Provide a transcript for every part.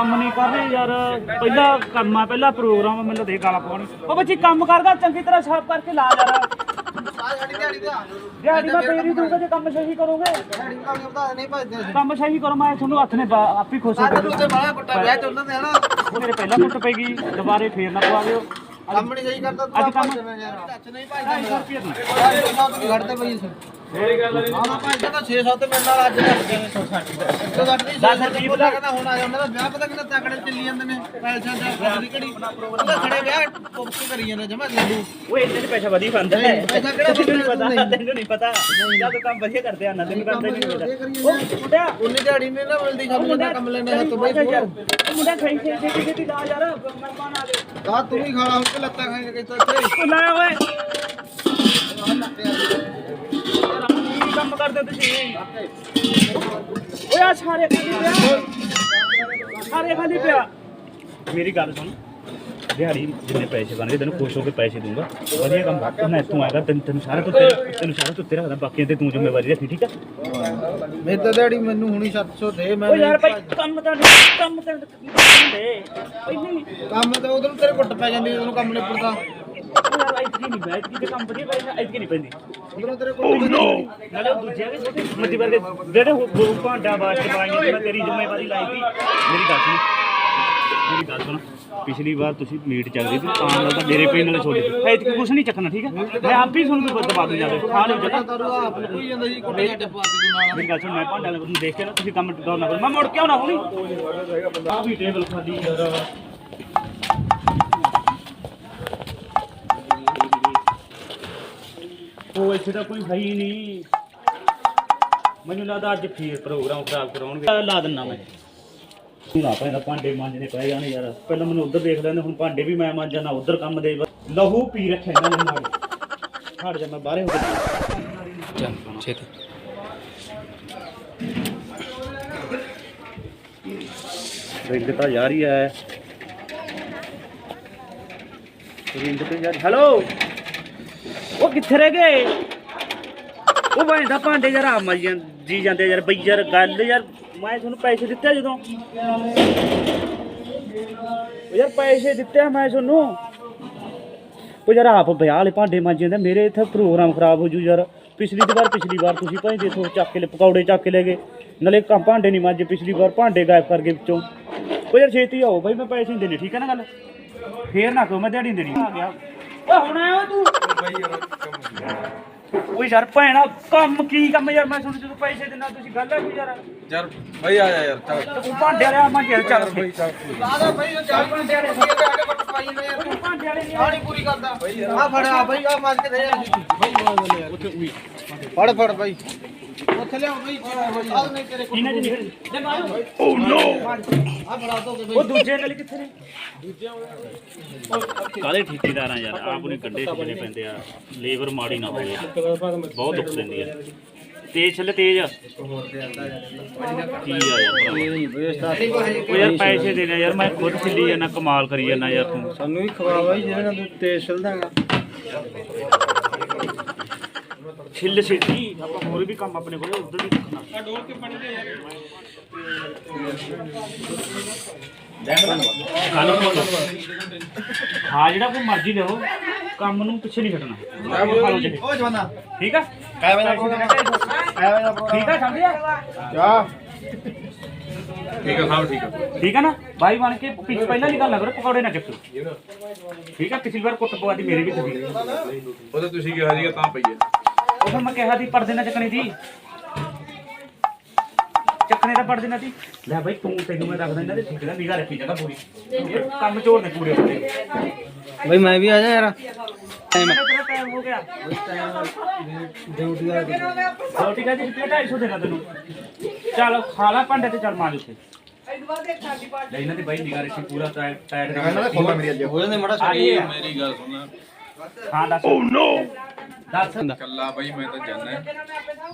ਕੰਮ ਨਹੀਂ ਕਰ ਰਹੇ ਯਾਰ। ਪਹਿਲਾ ਕੰਮ ਆ ਪਹਿਲਾ ਪ੍ਰੋਗਰਾਮ ਆ, ਮੈਨੂੰ ਦੇ ਗਾਲਾਂ ਪਾਉਣੀ। ਉਹ ਬੱਚੀ ਕੰਮ ਕਰਦਾ ਚੰਗੀ ਤਰ੍ਹਾਂ ਸਾਫ਼ ਕਰਕੇ ਲਾ ਯਾਰ। ਦਿਹਾੜੀ ਦਾ ਫੇਰ ਹੀ ਦੂੰਗਾ ਜੇ ਕੰਮ ਸਹੀ ਕਰੋਗੇ। ਕੰਮ ਸਹੀ ਕਰੋ ਮੈਂ ਤੁਹਾਨੂੰ ਹੱਥ ਨੇ ਆਪ ਹੀ ਖੁਸ਼ ਹੋ ਜਾਊਗਾ। ਉਹ ਮੇਰੇ ਪਹਿਲਾਂ ਕੁੱਟ ਪੈਗੀ ਦੁਬਾਰੇ ਫੇਰ ਨਾ ਪਵਾ ਦਿਓ। ਕੰਮ ਨਹੀਂ ਸਹੀ ਕਰਦਾ ਅੱਜ ਕੰਮ ਟੱਚ ਨਹੀਂ 250 ਰੁਪਏ ਦੀ। ਘੜਦੇ ਪਈ ਇਸ ਹਾਂ ਨਾ ਭਾਈ ਤਾਂ 6 7 ਮਿੰਟ ਨਾਲ ਅੱਜ ਲੱਗ ਗਏ ਨੇ 160 ਤੋਂ ਘੱਟ ਨਹੀਂ 10 ਰੁਪਏ ਬੁਲਾ ਕਹਿੰਦਾ ਹੁਣ ਆ ਜਾਂਦਾ ਵਿਆਹ ਪਤਾ ਕਿੰਨਾ ਤਕੜੇ ਚੱਲੀ ਜਾਂਦੇ ਨੇ ਪੈਸਿਆਂ ਦਾ ਫਸਲੀ ਘੜੀ। ਉਹਦਾ ਖੜੇ ਵਿਆਹ ਪੁੱਕ ਕਰੀ ਜਾਂਦੇ ਜਮਾ ਦੇਦੂ ਉਹ ਇੰਨੇ ਚ ਪੈਸਾ ਵਧੀ ਪਾਉਂਦਾ ਹੈ। ਪੈਸਾ ਕਿਹੜਾ ਤੈਨੂੰ ਨਹੀਂ ਪਤਾ ਤੈਨੂੰ ਨਹੀਂ ਪਤਾ। ਜਦ ਕੰਮ ਵਧੀਆ ਕਰਦੇ ਆ ਨਾ ਤੈਨੂੰ ਕਰਦੇ ਨਹੀਂ ਪਤਾ ਉਹ ਮੁੰਡਿਆ। ਉਨੀ ਦਿਹਾੜੀ ਨੇ ਨਾ ਮਿਲਦੀ ਸਭ ਨੂੰ ਕੰਮ ਲੈਣੇ ਹੱਥ ਬਈ ਮੁੰਡਾ ਸਹੀ ਸਹੀ ਸਹੀ ਸਹੀ ਲਾ ਯਾਰ ਮਹਿਮਾਨ ਆ ਗਏ। ਕਾ ਤੂੰ ਹੀ ਖਾਲਾ ਹੁਣ ਤੇ ਲੱਤਾਂ ਖਾਏਗਾ ਕਿਤੇ ਇੱਥੇ ਉਹ ਲੈ ਓਏ। ਕੀ ਕੰਮ ਕਰਦੇ ਹੋ ਤੁਸੀਂ ਓਏ ਆ ਸਾਰੇ ਖਾਲੀ ਪਿਆ। ਸਾਰੇ ਖਾਲੀ ਪਿਆ। ਮੇਰੀ ਗੱਲ ਸੁਣ। ਦਿਹਾੜੀ ਜਿੰਨੇ ਪੈਸੇ ਬਣਗੇ ਤੈਨੂੰ ਖੁਸ਼ ਹੋ ਕੇ ਪੈਸੇ ਦੂੰਗਾ ਵਧੀਆ ਕੰਮ ਕਰ। ਤੂੰ ਆਏਗਾ ਤੈਨੂੰ ਤੈਨੂੰ ਸਾਰਾ ਤੋਂ ਤੈਨੂੰ ਸਾਰਾ ਤੋਂ ਤੇਰਾ ਰੱਖਦਾ ਬਾਕੀਆਂ ਤੇ ਤੂੰ ਜ਼ਿੰਮੇਵਾਰੀ ਰੱਖੀ ਠੀਕ ਆ? ਮੇਰੇ ਤਾਂ ਦਿਹਾੜੀ ਮੈਨੂੰ ਹੁਣੀ 700 ਦੇ ਮੈਂ ਓ ਯਾਰ ਭਾਈ ਕੰਮ ਤਾਂ ਨਹੀਂ ਕੰਮ ਤਾਂ ਪਹਿਲੀ ਕੰਮ ਤਾਂ ਉਧਰ ਤੇਰੇ ਕੁੱਟ ਪੈ ਜਾਂਦੀ ਉਹਨੂੰ ਕੰਮ ਨਹੀਂ ਇਤਨੀ ਨਹੀਂ ਮੈਂ ਇਤਨੀ ਤੇ ਕੰਮ ਵਧੀਆ ਪੈਂਦਾ ਇਤਨੀ ਨਹੀਂ ਪੈਂਦੀ। ਉਧਰੋਂ ਤੇਰੇ ਕੁੱਟ ਨਾਲੇ ਉਹ ਦੂਜੇ ਵੀ ਛੋਟੇ ਮੱਦੀ ਵਰਗੇ ਜਿਹੜੇ ਉਹ ਗੋ ਭਾਂਡਾ ਵਾਸਤੇ ਪਾਈਆਂ ਤੇ ਮੈਂ ਤੇਰੀ ਜ਼ਿੰਮੇਵਾਰੀ ਲਾਈ ਸੀ। ਮੇਰੀ ਗੱਲ ਸੁਣ ਮੇਰੀ ਗੱਲ ਸੁਣ। ਪਿਛਲੀ ਵਾਰ ਤੁਸੀਂ ਮੀਟ ਚੱਲਦੀ ਸੀ ਤਾਂ ਨਾਲ ਤਾਂ ਮੇਰੇ ਪੇ ਨਾਲ ਛੋੜੇ ਐ ਤੇ ਕੁਝ ਨਹੀਂ ਚੱਕਣਾ ਠੀਕ ਹੈ? ਮੈਂ ਆਪ ਹੀ ਤੁਹਾਨੂੰ ਕੋਈ ਦਬਾ ਦੂੰ ਜਾਵੇ ਖਾ ਲਿਓ ਜਗਾ ਤਾਰੂ ਆਪ ਨੂੰ ਕੋਈ ਜਾਂਦਾ ਸੀ ਕੁੱਟ ਜੱਟ ਪਾ ਕੇ ਤੂੰ ਨਾਲ। ਮੇਰੀ ਗੱਲ ਸੁਣ ਮੈਂ ਭਾਂਡਾ ਵਾਲੇ ਨੂੰ ਦੇਖ ਕੇ ਨਾ ਤੁਸੀਂ ਕੰਮ ਡਾਉਣ ਨਾ ਕਰੋ ਮੈਂ ਮੁੜ ਕੇ ਆਉਣਾ ਹੁਣੀ। ਆ ਵੀ ਟੇਬਲ ਖਾਲੀ ਯਾਰ। ਉਹ ਇੱਥੇ ਤਾਂ ਕੋਈ ਹੈ ਹੀ ਨਹੀਂ। ਮੈਨੂੰ ਲੱਗਦਾ ਅੱਜ ਫੇਰ ਪ੍ਰੋਗਰਾਮ ਖਰਾਬ ਕਰਾਉਣਗੇ। ਲਾ ਦਿੰਨਾ ਮੈਂ। ਨਾ ਪੈਂਦਾ ਭਾਂਡੇ ਮਾਂਜਣੇ ਪੈ ਜਾਣੇ ਯਾਰ। ਪਹਿਲਾਂ ਮੈਨੂੰ ਉੱਧਰ ਦੇਖ ਲੈਂਦੇ ਹੁਣ ਭਾਂਡੇ ਵੀ ਮੈਂ ਮਾਂਜਾਂ ਨਾ ਉੱਧਰ ਕੰਮ ਦੇ ਲਹੂ ਪੀ ਰੱਖਿਆ ਇਹਨਾਂ ਨੇ ਨਾਲ ਹਟ ਜਾ ਮੈਂ ਬਾਹਰੇ ਹੋ ਕੇ ਚੱਲ ਛੇਤੀ ਰਿੰਗ ਤਾਂ ਯਾਰ ਹੀ ਹੈ। ਰਿੰਗ ਤੇ ਯਾਰ ਹੈਲੋ ਉਹ ਕਿੱਥੇ ਰਹਿ ਗਏ? ਉਹ ਭਾਈ ਦਾ ਭਾਂਡੇ ਯਾਰ ਆ ਮਰ ਜਾਂ ਜੀ ਜਾਂਦੇ ਯਾਰ ਬਈ ਯਾਰ ਗੱਲ ਯਾਰ ਮੈਂ ਤੁਹਾਨੂੰ ਪੈਸੇ ਦਿੱਤੇ ਆ ਜਦੋਂ। ਉਹ ਯਾਰ ਪੈਸੇ ਦਿੱਤੇ ਆ ਮੈਂ ਤੁਹਾਨੂੰ। ਉਹ ਯਾਰ ਆਪ ਵਿਆਹ ਵਾਲੇ ਭਾਂਡੇ ਮਾਂਜੇ ਜਾਂਦੇ ਮੇਰੇ ਇੱਥੇ ਪ੍ਰੋਗਰਾਮ ਖਰਾਬ ਹੋ ਜੂ ਯਾਰ। ਪਿਛਲੀ ਦੀ ਵਾਰ ਪਿਛਲੀ ਵਾਰ ਤੁਸੀਂ ਭਾਈ ਦੇਖੋ ਚੱਕ ਕੇ ਲੈ ਪਕੌੜੇ ਚੱਕ ਕੇ ਲੈ ਗਏ। ਨਾਲੇ ਕੰਮ ਭਾਂਡੇ ਨਹੀਂ ਮਾਂਜੇ ਪਿਛਲੀ ਵਾਰ ਭਾਂਡੇ ਗਾਇਬ ਕਰ ਗਏ ਵਿੱਚੋਂ। ਉਹ ਯਾਰ ਛੇਤੀ ਆਓ ਬਾਈ ਮੈਂ ਪੈਸੇ ਨਹੀਂ ਦੇਣੇ ਠੀਕ ਹੈ ਨਾ ਗੱਲ? ਫੇਰ ਨਾ ਕਹੋ ਮੈਂ ਦਿਹਾੜੀ ਨਹੀਂ ਦੇਣੀ। ਆ ਗਿਆ। ਓਏ ਹੁਣ ਆਇਆ ਤੂੰ? ਓਏ ਯਾਰ ਭੈਣਾ ਕੰਮ ਕੀ ਕੰਮ ਯਾਰ ਮੈਂ ਤੁਹਾਨੂੰ ਜਦੋਂ ਪੈਸੇ ਦਿੰਦਾ ਤੁਸੀਂ ਗੱਲ ਹੈ ਕੋਈ ਯਾਰ ਯਾਰ ਬਈ ਆ ਜਾ ਯਾਰ ਚੱਲ ਤੇ ਭਾਂਡੇ ਵਾਲਿਆ ਮੈਂ ਕਿਹਾ ਚੱਲ ਫੇ ਆਦਾ ਭਾਈ ਉਹ ਚਾਰ ਪੰਜ ਦਿਹਾੜੇ ਸੀ ਤੇ ਆਡੇ ਕੁੱਟ ਪਾਈ ਜਾਂਦੇ ਯਾਰ ਤੂੰ ਭਾਂਡੇ ਵਾਲੇ ਨਹੀਂ ਆੜੀ ਪੂਰੀ ਕਰਦਾ ਆ ਫੜ ਆ ਭਾਈ ਆ ਮਾਰ ਕੇ ਦੇ ਯਾਰ ਭਾਈ ਫੜ ਫੜ ਭਾਈ ਉੱਥੇ ਲਿਆਓ ਆ। ਨਹੀਂ ਤੇਰੇ ਕੋਲ ਇਹਨਾਂ ਚ ਨਿਕਲ ਲੈ ਮਾਰੋ ਓ ਨੋ ਆ ਫੜਾ ਦੋ ਉਹ ਦੂਜੇ ਨਾਲ ਕਿੱਥੇ ਨੇ? ਕਾਲੇ ਠੇਕੇਦਾਰਾਂ ਯਾਰ? ਆਪ ਨੂੰ ਕੰਡੇ ਛੱਡਣੇ ਪੈਂਦੇ ਆ। ਲੇਬਰ ਮਾੜੀ ਨਾ ਹੋਵੇ। ਬਹੁਤ ਦੁੱਖ ਦਿੰਦੀ ਆ। ਤੇਜ਼ ਚੱਲੇ ਤੇਜ਼। ਕੀ ਆ ਯਾਰ ਉਹ ਯਾਰ ਪੈਸੇ ਦੇ ਦੇ ਯਾਰ ਮੈਂ ਖੁਦ ਚੱਲੀ ਜਾਂਦਾ ਕਮਾਲ ਕਰੀ ਜਾਂਦਾ ਯਾਰ ਤੂੰ। ਸਾਨੂੰ ਵੀ ਖਵਾ ਬਾਈ ਜਿਹਦੇ ਨਾਲ ਤੂੰ ਤੇਜ਼ ਚਲਦਾਗਾ ਛਿੱਲ ਛੇਤੀ। ਆਪਾਂ ਹੋਰ ਵੀ ਕੰਮ ਆਪਣੇ ਕੋਲ ਉਧਰ ਵੀ ਦੇਖਣਾ। ਗੱਲ ਸੁਣ ਹਾਂ ਜਿਹੜਾ ਕੋਈ ਮਰਜ਼ੀ ਲਓ ਕੰਮ ਨੂੰ ਪਿੱਛੇ ਨਹੀਂ ਛੱਡਣਾ। ਓ ਜਵਾਨਾ। ਠੀਕ ਆ? ਕਾਇਆ ਵੇ ਦਾ ਪ੍ਰੋਗਰਾਮ ਠੀਕ ਆ ਸਮਝਿਆ ਜਾ ਠੀਕ ਆ ਸਭ ਠੀਕ ਆ। ਠੀਕ ਆ ਨਾ? ਬਾਈ ਬਣ ਕੇ ਪਿੱਛ ਪਹਿਲਾਂ ਦੀ ਗੱਲ ਨਾ ਕਰੋ ਪਕੌੜੇ ਨਾ ਚੱਕੋ। ਠੀਕ ਆ? ਪਿਛਲੀ ਵਾਰ ਕੁੱਟ ਪਵਾਦੀ ਮੇਰੇ ਵੀ ਤੁਸੀਂ। ਉਹਦੇ ਤੁਸੀਂ ਕਿਹਾ ਸੀਗਾ ਤਾਂ ਪਈ ਹੈ ਉਹ ਫਿਰ ਮੈਂ ਕਿਹਾ ਦੀ ਪਰਦੇ ਨਾ ਚੱਕਣੀ ਦੀ। ਚੱਕਣੇ ਦਾ ਪਰਦੇ ਨਾ ਦੀ ਲੈ ਬਾਈ ਤੂੰ ਤੈਨੂੰ ਮੈਂ ਰੱਖ ਦਿੰਦਾ ਤੇ ਠੀਕ ਹੈ ਨਿਗਾ ਰੱਖੀ ਜਗਾ ਪੂਰੀ। ਇਹ ਕੰਮ ਚੋਰ ਨੇ ਪੂਰੇ ਪੂਰੇ ਬਈ ਮੈਂ ਵੀ ਆ ਜਾ ਯਾਰ। ਟਾਈਮ ਹੋ ਗਿਆ? ਡਿਊਟੀ ਦਾ ਰੋਟੀ ਕਾ ਜੀ 250 ਦੇਣਾ ਤੈਨੂੰ। ਚੱਲ ਖਾ ਲਾ ਭਾਂਡੇ ਤੇ ਚੱਲ ਮਾਰ ਉੱਥੇ ਲੈ ਇਹਨਾਂ ਦੀ ਬਾਈ ਨਿਗਾ ਰੱਖੀ ਪੂਰਾ ਟਾਇਟ ਟਾਇਟ ਖੋਲਾ ਮੇਰੀ ਅੱਜ। ਹੋ ਜਾਂਦੇ ਮੜਾ ਆ। ਮੇਰੀ ਗੱਲ ਸੁਣ। ਹਾਂ ਦੱਸ। ਓ ਨੋ ਦੱਸ। ਕੱਲਾ ਬਈ ਮੈਂ ਤਾਂ ਜਾਣਾ।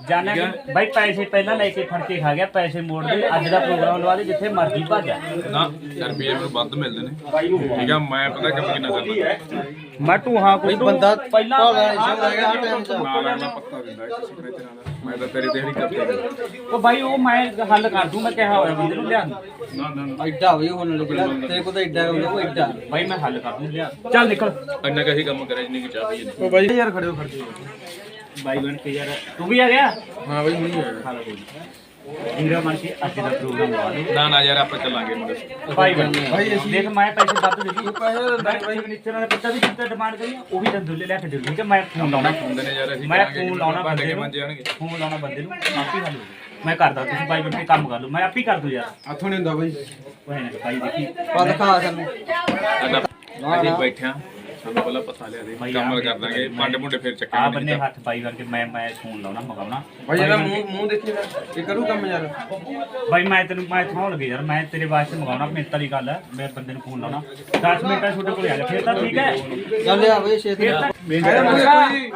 ਜਾਣਾ ਕਿ ਬਾਈ ਪੈਸੇ ਪਹਿਲਾਂ ਲੈ ਕੇ ਫੜ ਕੇ ਖਾ ਗਿਆ ਪੈਸੇ ਮੋੜ ਦੇ ਅੱਜ ਦਾ ਪ੍ਰੋਗਰਾਮ ਲਵਾ ਦੇ ਜਿੱਥੇ ਮਰਜ਼ੀ ਭੱਜਾ ਨਾ ਰੁਪਏ ਮੈਨੂੰ ਵੱਧ ਮਿਲਦੇ ਨੇ। ਠੀਕ ਆ ਮੈਂ ਪਤਾ ਕੰਮ ਕਿੰਨਾ ਕਰਦਾ ਮੈਂ ਤੂੰ ਹਾਂ ਕੋਈ ਬੰਦਾ ਪਹਿਲਾਂ ਮੈਂ ਕਰੇ ਤੇ ਮੈਂ ਤੇਰੀ ਦਿਹਾੜੀ ਕਰਤੇ ਉਹ ਬਾਈ ਉਹ ਮੈਂ ਹੱਲ ਕਰ ਦੂੰ ਮੈਂ ਕਿਹਾ ਹੋਇਆ ਬੰਦੇ ਨੂੰ ਲਿਆ। ਨਾ ਨਾ ਨਾ। ਐਡਾ ਵੀ ਹੁਣ ਜਿਹੜਾ ਤੇਰੇ ਕੋਲ ਤਾਂ ਐਡਾ ਹੁੰਦਾ ਉਹ ਐਡਾ। ਬਾਈ ਮੈਂ ਹੱਲ ਕਰ ਦੂੰ ਲਿਆ ਚੱਲ ਨਿਕਲ। ਇੰਨਾ ਕਹੀ ਕੰਮ ਕਰਿਆ ਜਿੰਨੀ ਕਿ ਚਾਹ ਪੀ ਉਹ ਬਾਈ ਯਾਰ ਖੜੇ ਹੋ ਖੜੇ ਬਾਈ ਬਣ ਕੇ ਯਾਰ ਤੂੰ ਵੀ ਆ ਗਿਆ? ਹਾਂ ਬਈ ਹੁਣੀ ਹੋਇਆ ਹਾਲ ਕੋਈ ਹੀਰਾ ਬਣ ਕੇ ਅੱਜ ਦਾ ਪ੍ਰੋਗਰਾਮ ਲਵਾ ਲਓ ਨਾ ਨਾ ਯਾਰ ਆਪਾਂ ਚੱਲਾਂਗੇ ਮੁੰਡੇ ਭਾਈ ਬਣ ਭਾਈ ਅਸੀਂ- ਦੇਖ ਮੈਂ ਪੈਸੇ ਵੱਧ ਦੇ ਦੀ ਪੈਸੇ ਮੈਂ ਭਾਈ। ਮਿਨਿਸਟਰਾਂ ਦੇ ਬੱਚਾ ਵੀ ਕਿੰਨਾ ਡਿਮਾਂਡ ਕਰੀ ਉਹ ਵੀ ਤੰਦੂਲੇ ਲੈ ਕੇ ਦੇ ਦੂੰ ਠੀਕ ਹੈ ਮੈਂ ਫੋਨ ਲਾਉਣਾ। ਹੁੰਦੇ ਨੇ ਯਾਰ ਅਸੀਂ ਮੈਂ ਫੋਨ ਲਾਉਣਾ ਬੰਦੇ ਨੂੰ। ਮੰਜੇ ਆਣਗੇ ਫੋਨ ਲਾਉਣਾ ਬੰਦੇ ਨੂੰ। ਆਪੀ ਹੱਲ। ਮੈਂ ਕਰਦਾ ਤੁਸੀਂ ਬਾਈ ਬਣ ਕੇ ਕੰਮ ਕਰ ਲਓ। ਮੈਂ ਆਪੀ ਕਰ ਦੂੰ ਯਾਰ। ਹੱਥੋਂ ਨਹੀਂ ਹੁੰਦਾ ਨਾ ਭਾਈ ਦੇਖੀ। ਪਾ ਦਿਖਾ ਸਾਨੂੰ। ਅਸੀਂ ਬੈਠਿਆ ਸਾਨੂੰ ਪਹਿਲਾਂ ਪਤਾ ਲਿਆ ਦੇ ਭਾਈ ਕੰਮ ਆਹ ਕਰ ਦਾਂਗੇ ਭਾਂਡੇ ਮੁੰਡੇ ਫਿਰ ਆ ਚੱਕਾਂਗੇ ਬੰਨੇ ਹੱਥ ਪਾਈ ਕਰਕੇ ਮੈਂ ਮੈਂ ਫੋਨ ਲਾਉਣਾ ਮਗਾਉਣਾ ਭਾਈ ਇਹਦਾ ਮੂੰਹ ਮੂੰਹ ਦੇਖੀ ਨਾ ਇਹ ਕਰੂ ਕੰਮ ਯਾਰ। ਬਾਈ ਮੈਂ ਤੈਨੂੰ ਮੈਂ ਥਾਂ ਲੱਗੇ ਯਾਰ ਮੈਂ ਤੇਰੇ ਵਾਸਤੇ ਮਗਾਉਣਾ ਮੇਰੇ ਤਾਂ ਦੀ ਗੱਲ ਹੈ ਮੈਂ ਬੰਦੇ ਨੂੰ ਫੋਨ ਲਾਉਣਾ। 10 ਮਿੰਟਾਂ ਛੋਟੇ ਕੋਲ ਆ ਜਾ ਫਿਰ ਤਾਂ ਠੀਕ ਹੈ। ਚੱਲ ਲਿਆ ਬਈ ਛੇਤੀ ਫਿਰ ਤਾਂ ਮੇਰੇ ਮੂੰਹ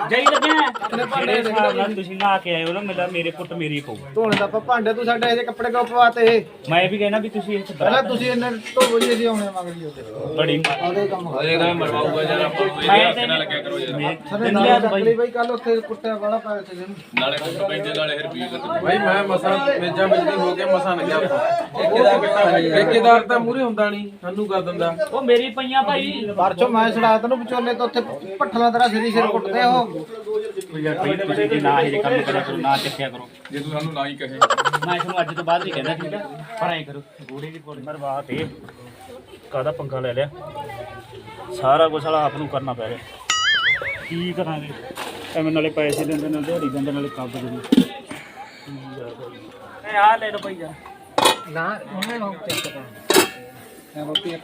ਜਾਈ ਲੱਗਿਆ ਜਿਹੜੇ ਹਿਸਾਬ ਨਾਲ ਤੁਸੀਂ ਨਹਾ ਕੇ ਆਏ ਹੋ ਨਾ ਮੇਰਾ ਮੇਰੇ ਪੁੱਤ ਮੇਰੀ ਕੋ ਧੋਣੇ ਦਾ ਆਪਾਂ ਭਾਂਡੇ ਤੂੰ ਸਾਡੇ ਇਹਦੇ ਕੱਪੜੇ ਕਿਉਂ ਪਵਾਤੇ ਮੈਂ ਵੀ ਕਹਿਣਾ ਵੀ ਤੁਸੀਂ ਇਸ ਪਹਿਲਾਂ ਤੁਸੀਂ ਇੰਨੇ ਧੋਵੋ ਜੀ ਅਸੀਂ ਆਉਣੇ ਮੰਗਦੀ ਉੱਤੇ ਬੜੀ ਆਦੇ ਕੰਮ। ਅਜੇ ਤਾਂ ਮਰਵਾਊਗਾ ਯਾਰ ਆਪਾਂ ਮੈਂ ਇਹਦੇ ਨਾਲ ਲੱਗਿਆ ਕਰੋ ਯਾਰ। ਸਾਡੇ ਨਾਲ ਚੱਕਲੀ ਬਈ ਕੱਲ ਉੱਥੇ ਕੁੱਟਿਆ ਵਾਲਾ ਪਾਇਆ ਸੀ ਇਹਨੂੰ ਨਾਲੇ ਕੁੱਟ ਪੈਂਦੇ ਨਾਲੇ ਰੁਪਏ ਲੱਗ ਭਾਈ ਮੈਂ ਮਸਾਂ ਮੇਜਾਂ ਬਿਜਲੀ ਹੋ ਕੇ ਮਸਾਂ ਲੱਗਿਆ ਠੇਕੇਦਾਰ ਤਾਂ ਮੂਰੇ ਹੁੰਦਾ ਨਹੀਂ ਸਾਨੂੰ ਕਰ ਦਿੰਦਾ। ਉਹ ਮੇਰੀ ਪਈਆਂ ਭਾਈ। ਪਰਚੋਂ ਮੈਂ ਛੜਾ ਤੈਨੂੰ ਵਿਚੋਲੇ ਤੋਂ ਉੱਥੇ ਪੱਠਲਾ ਤੇਰਾ ਸਿਰੀ ਸਿਰ ਕੁੱਟਦੇ ਉਹ। ਯਾਰ ਭਾਈ ਤੁਸੀਂ ਜੇ ਨਾ ਇਹ ਕੰਮ ਕਰਿਆ ਕਰੋ ਨਾ ਚੱਕਿਆ ਕਰੋ। ਜੇ ਤੂੰ ਸਾਨੂੰ ਨਾ ਹੀ ਕਹੇ। ਮੈਂ ਤੁਹਾਨੂੰ ਅੱਜ ਤੋਂ ਬਾਅਦ ਨਹੀਂ ਕਹਿੰਦਾ ਠੀਕ ਹੈ ਪਰ ਐਂ ਕਰੋ। ਗੋੜੇ ਦੀ ਪੁੱਲ ਮਰਵਾ ਤੇ ਕਾਦਾ ਪੰਗਾ ਲੈ ਲਿਆ? ਸਾਰਾ ਕੁਝ ਵਾਲਾ ਆਪ ਨੂੰ ਕਰਨਾ ਪੈ ਰਿਹਾ। ਕੀ ਕਰਾਂਗੇ? ਐਵੇਂ ਨਾਲੇ ਪੈਸੇ ਦਿੰਦੇ ਨਾਲ ਦਿਹਾੜੀ ਦਿੰਦੇ ਨਾਲੇ ਕੰਮ ਦਿੰਦੇ ਐ ਆ ਲੈ ਲਓ ਭਾਈ ਜਾ ਨਾ ਉਹਨੇ ਨਾ ਚੈੱਕ ਕਰ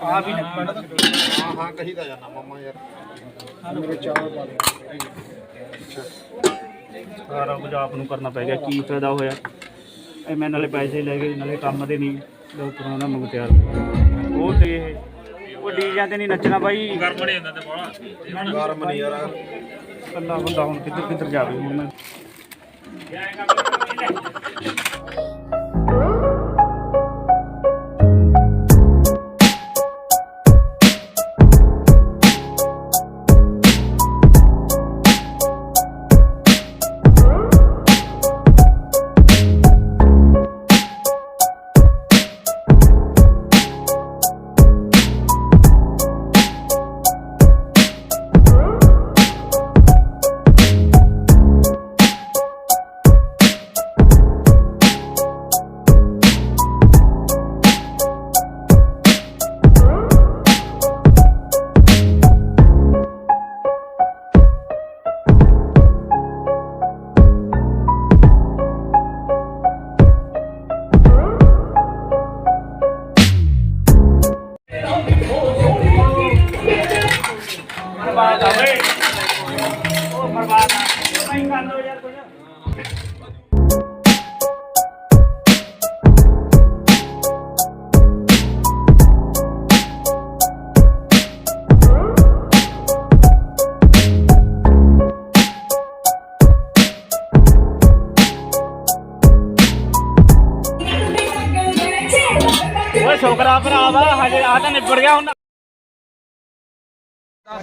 ਆ ਵੀ ਨਾ ਹਾਂ ਹਾਂ ਕਹੀਦਾ ਜਾਨਾ ਮਮਾ ਯਾਰ। ਮੇਰੇ ਚਾਵਲ ਪਾ ਦੇ। ਸਾਰਾ ਕੁਝ ਆਪ ਨੂੰ ਕਰਨਾ ਪੈ ਗਿਆ ਕੀ ਫਾਇਦਾ ਹੋਇਆ? ਐਵੇਂ ਨਾਲੇ ਪੈਸੇ ਲੈ ਗਏ ਨਾਲੇ ਕੰਮ ਦੇ ਨਹੀਂ ਲੋਕ ਪੁਰਾਣਾ ਮੰਗ ਤਿਆਰ। ਉਹ ਤੇ ਇਹ ਉਹ ਡੀਜਾਂ ਤੇ ਨਹੀਂ ਨੱਚਣਾ ਬਾਈ। ਗਰਮ ਨਹੀਂ ਹੁੰਦਾ ਤੇ ਬੋਲਾ। ਗਰਮ ਨਹੀਂ ਯਾਰ। ਕੱਲਾ ਬੰਦਾ ਹੁਣ ਕਿੱਧਰ ਕਿੱਧਰ ਜਾਵੇ ਹੁਣ। ਮੈਂ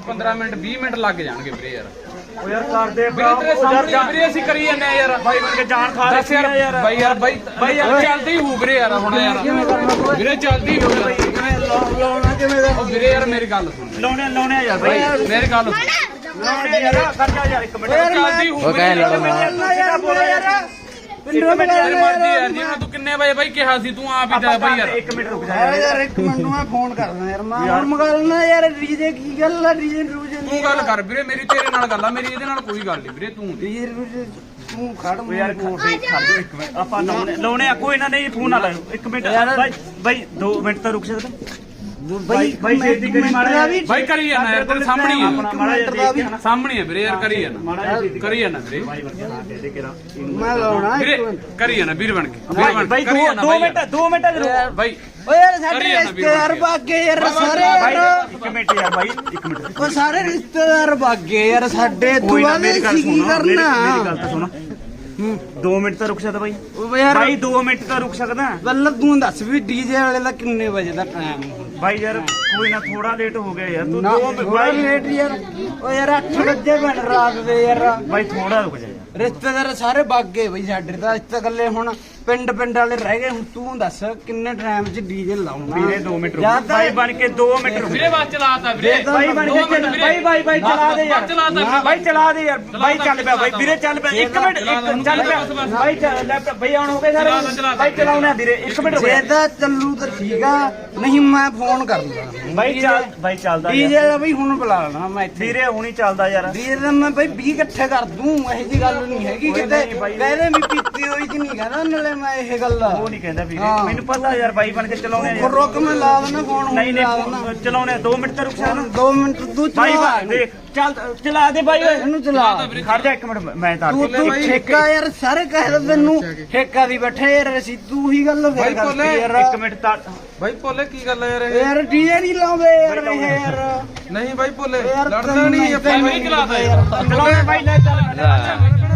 15 ਮਿੰਟ 20 ਮਿੰਟ ਲੱਗ ਜਾਣਗੇ ਵੀਰੇ ਯਾਰ। ਓ ਯਾਰ ਕਰਦੇ ਵੀਰੇ ਤੇਰੇ ਸਾਹਮਣੇ ਵੀਰੇ ਅਸੀਂ ਕਰੀ ਜਾਂਦੇ ਆ ਯਾਰ। ਬਾਈ ਬਣ ਕੇ ਜਾਨ ਖਾ ਰੱਖੀ ਯਾਰ ਯਾਰ। ਬਾਈ ਯਾਰ ਬਾਈ ਬਾਈ ਯਾਰ ਚੱਲਦੀ ਹੂ ਵੀਰੇ ਯਾਰ ਹੁਣ ਯਾਰ। ਵੀਰੇ ਚੱਲਦੀ ਹੂ ਲਾਉਣਾ ਕਿਵੇਂ ਦਾ? ਉਹ ਵੀਰੇ ਯਾਰ ਮੇਰੀ ਗੱਲ ਸੁਣ। ਲਾਉਣੇ ਲਾਉਣੇ ਯਾਰ ਬਾਈ ਮੇਰੀ ਗੱਲ ਸੁਣ। ਲਾਉਣੇ ਯਾਰ। ਖਰਚਾ ਯਾਰ ਇੱਕ ਮਿੰਟ। ਚੱਲਦੀ ਹੂ ਵੀਰੇ ਯਾਰ। ਬੋਲੋ ਯਾਰ। ਪਿੰਡੋਂ ਮਿੰਟ ਯਾਰ ਮਰਦੀ ਯਾਰ ਜਿਵੇਂ ਤੂੰ ਕਿੰਨੇ ਵਜੇ ਬਾਈ ਕਿਹਾ ਸੀ ਤੂੰ ਆਪ ਹੀ ਜਾ ਬਾਈ ਯਾਰ। ਇੱਕ ਮਿੰਟ ਰੁਕ ਜਾ ਯਾਰ। ਯਾਰ ਇੱਕ ਮਿੰਟ ਨੂੰ ਮੈਂ ਫੋਨ ਕਰਦਾ ਯਾਰ। ਮੈਂ ਹੁਣ ਮੰਗਾ ਲੈਣਾ ਯਾਰ ਡੀਜੇ ਕੀ ਗੱਲ ਆ? ਡੀਜੇ ਰੂਜੇ ਤੂੰ ਗੱਲ ਕਰ ਵੀਰੇ ਮੇਰੀ ਤੇਰੇ ਨਾਲ ਗੱਲ ਆ ਮੇਰੀ ਇਹਦੇ ਨਾਲ ਕੋਈ ਗੱਲ ਨਹੀਂ ਵੀਰੇ ਤੂੰ ਦੇ। ਡੀਜੇ ਰੂਜੇ ਤੂੰ ਖੜ ਓ ਯਾਰ ਖੜ ਜਾ ਇੱਕ ਮਿੰਟ। ਆਪਾਂ ਲਾਉਣੇ ਲਾਉਣੇ ਆ ਕੋਈ ਨਾ ਨਹੀਂ ਫੋਨ ਨਾ ਲਾਇਓ। ਇੱਕ ਮਿੰਟ। ਬਾਈ ਬਾਈ 2 ਮਿੰਟ ਤਾਂ ਰੁਕ ਸਕਦਾ ਬਾਈ ਬਾਈ ਛੇਤੀ ਕਰੀ ਮਾੜਾ ਜਿਹਾ। ਬਾਈ ਕਰੀ ਜਾਣਾ ਯਾਰ ਤੇਰੇ ਸਾਹਮਣੇ ਹੀ ਆਪਣਾ ਮਾੜਾ ਜਿਹਾ ਦੇਖ ਕੇ ਨਾ। ਸਾਹਮਣੇ ਆ ਵੀਰੇ ਯਾਰ ਕਰੀ ਜਾਣਾ ਮਾੜਾ ਜਿਹਾ ਛੇਤੀ ਕਰੀ ਜਾਣਾ ਵੀਰੇ। ਬਾਈ ਹਾਂ ਦੇ ਦੇ ਮੈਂ ਲਾਉਣਾ ਵੀਰੇ ਕਰੀ ਜਾਣਾ ਵੀਰ ਬਣ ਕੇ ਵੀਰ ਬਣ ਬਾਈ ਕੇ ਕਰੀ ਜਾਣਾ 2 ਮਿੰਟ 2 ਮਿੰਟ ਦੇ ਰੁਕ। ਬਾਈ ਓ ਯਾਰ ਕਰੀ ਸਾਡੇ ਵੀਰ ਰਿਸ਼ਤੇਦਾਰ। ਭਾਗੇ ਯਾਰ ਸਾਰੇ ਬਾਈ ਯਾਰ ਇੱਕ ਮਿੰਟ ਯਾਰ ਬਾਈ ਇੱਕ ਮਿੰਟ ਓ ਸਾਰੇ ਰਿਸ਼ਤੇਦਾਰ ਭਾਗੇ ਯਾਰ ਸਾਡੇ ਤੂੰ ਕੋਈ ਨਾ ਬਾਅਦ ਮੇਰੀ ਗੱਲ ਕੀ ਸੁਣੋ ਮੇਰੀ ਕਰਨਾ। ਮੇਰੀ ਗੱਲ ਤਾਂ ਸੁਣੋ। 2 ਮਿੰਟ ਤਾਂ ਰੁਕ ਸਕਦਾ ਬਾਈ। ਓ ਯਾਰ ਬਾਈ 2 ਮਿੰਟ ਤਾਂ ਰੁਕ ਸਕਦਾ। ਵੱਲ ਤੂੰ ਦੱਸ ਵੀ ਡੀਜੇ ਵਾਲੇ ਦਾ ਕਿੰਨੇ ਵਜੇ ਦਾ ਟਾਈਮ ਬਾਈ ਯਾਰ ਕੋਈ ਨਾ ਥੋੜਾ ਲੇਟ ਹੋ ਗਿਆ ਯਾਰ ਤੂੰ ਨਾ 2 ਮਿੰਟ ਥੋੜਾ ਲੇਟ ਯਾਰ। ਓ ਯਾਰ 8 ਵਜੇ ਬਣ ਰਾਤ ਦੇ ਯਾਰ। ਬਾਈ ਥੋੜਾ ਰੁਕ ਜਾ ਯਾਰ। ਰਿਸ਼ਤੇਦਾਰ ਸਾਰੇ ਵਗ ਗਏ ਬਈ ਸਾਡੇ ਤਾਂ ਇੱਥੇ ਇਕੱਲੇ ਹੁਣ ਪਿੰਡ ਪਿੰਡ ਵਾਲੇ ਰਹਿ ਗਏ ਹੁਣ ਤੂੰ ਦੱਸ ਕਿੰਨੇ ਟਾਈਮ 'ਚ ਡੀਜੇ ਲਾਉਣਾ? ਵੀਰੇ 2 ਮਿੰਟ ਜਾਂ ਰੁਕ ਤਾਂ- ਬਾਈ ਬਣ ਕੇ 2 ਮਿੰਟ ਰੁਕ। ਵੀਰੇ ਬਾਤ ਚਲਾਤਾ ਵੀਰੇ। ਬਾਈ ਬਣ ਕੇ ਚੱਲ ਬਾਈ ਬਾਈ ਬਾਈ ਚਲਾ ਦੇ ਯਾਰ। ਚਲਾ ਤਾ ਵੀਰੇ। ਬਾਈ ਚਲਾ ਦੇ ਯਾਰ। ਬਾਈ ਚੱਲ ਪਿਆ ਬਾਈ ਵੀਰੇ ਚੱਲ ਪਿਆ। ਇੱਕ ਮਿੰਟ ਇੱਕ ਚੱਲ ਪਿਆ। ਬਾਈ ਚੱਲ ਲੈਪਟਾਪ ਬਾਈ ਆਉਣ ਹੋ ਗਏ ਚਲਾ ਤਾ, ਸਾਰੇ ਤਾ। ਬਾਈ ਚਲਾਉਣਾ ਵੀਰੇ ਇੱਕ ਮਿੰਟ ਰੁਕ ਜੇ। ਤਾਂ ਚੱਲੂ ਤਾਂ ਠੀਕ ਆ ਨਹੀਂ ਮੈਂ ਫੋਨ ਕਰ ਲੂੰਗਾ ਬਾਈ ਚੱਲ ਬਾਈ ਚੱਲਦਾ ਡੀਜੇ ਯਾਰ ਦਾ ਬਈ ਹੁਣ ਬੁਲਾ ਲੈਣਾ ਮੈਂ ਇੱਥੇ। ਵੀਰੇ ਹੁਣ ਹੀ ਚੱਲਦਾ ਯਾਰ। ਵੀਰ ਦਾ ਮੈਂ ਬਈ 20 ਇਕੱਠੇ ਕਰ ਦੂੰ ਇਹੋ ਜੀ ਗੱਲ ਨਹੀਂ ਹੈਗੀ ਕਿਤੇ। ਕਹਿੰਦੇ ਵੀ ਪੀਤੀ ਹੋਈ ਚ ਨਹੀਂ ਕਹਿੰਦਾ ਨਾਲੇ ਮੈਂ ਇਹ ਗੱਲ ਉਹ ਨਹੀਂ ਕਹਿੰਦਾ ਵੀਰੇ। ਹਾਂ। ਮੈਨੂੰ ਪਤਾ ਯਾਰ ਬਾਈ ਬਣ ਕੇ ਚਲਾਉਣੇ ਉਹ ਰੁਕ ਮੈਂ ਲਾ ਦੇਣਾ ਫੋਨ ਹੁਣ ਨਹੀਂ ਲਾ ਨਹੀਂ ਚਲਾਉਣੇ 2 ਮਿੰਟ ਤਾਂ ਰੁਕ ਜਾ ਨਾ। 2 ਮਿੰਟ ਤੂੰ ਬਾਈ ਚਲਾ। ਬਾਈ ਦੇਖ ਚੱਲ ਚਲਾ ਦੇ ਬਾਈ। ਓਏ ਇਹਨੂੰ ਚਲਾ ਖੜ ਜਾ ਇੱਕ ਮਿੰਟ ਮੈਂ ਤਾਂ ਤੂੰ ਤੂੰ ਠੇਕਾ ਯਾਰ ਸਾਰੇ ਕਹਿ ਦਿੰਦੇ ਤੈਨੂੰ। ਠੇਕਾ ਦੀ ਬੈਠੇ ਯਾਰ ਅਸੀਂ ਤੂੰ ਹੀ ਗੱਲ ਬਾਈ ਫੇਰ ਭੋਲੇ, ਕਰਤੀ ਯਾਰ। ਇੱਕ ਮਿੰਟ ਤਾਂ ਬਾਈ ਭੋਲੇ ਕੀ ਗੱਲ ਹੈ ਯਾਰ ਇਹ? ਯਾਰ ਡੀਜੇ ਨਹੀਂ ਲਾਉਂਦੇ ਯਾਰ ਇਹ ਯਾਰ। ਨਹੀਂ ਬਾਈ ਭੋਲੇ ਯਾਰ ਲੜਦਾ ਨਹੀਂ ਆਪਾਂ। ਨਹੀਂ ਯਾਰ। ਚਲਾਉਣੇ ਬਾਈ ਲੈ ਚੱਲ।